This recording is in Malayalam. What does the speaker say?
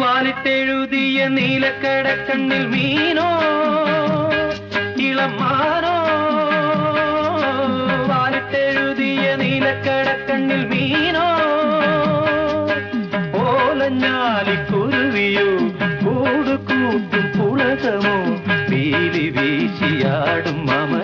വാലിട്ടെഴുതിയ നീലക്കടക്കണ്ണിൽ മീനോ ഇളമാനോ? വാലിട്ടെഴുതിയ നീലക്കടക്കണ്ണിൽ മീനോ ഓലഞ്ഞാലിക്കുരുവിയോ കൂട് കൂട്ടും പുളകമോ? പീലി വീശിയാടും മമ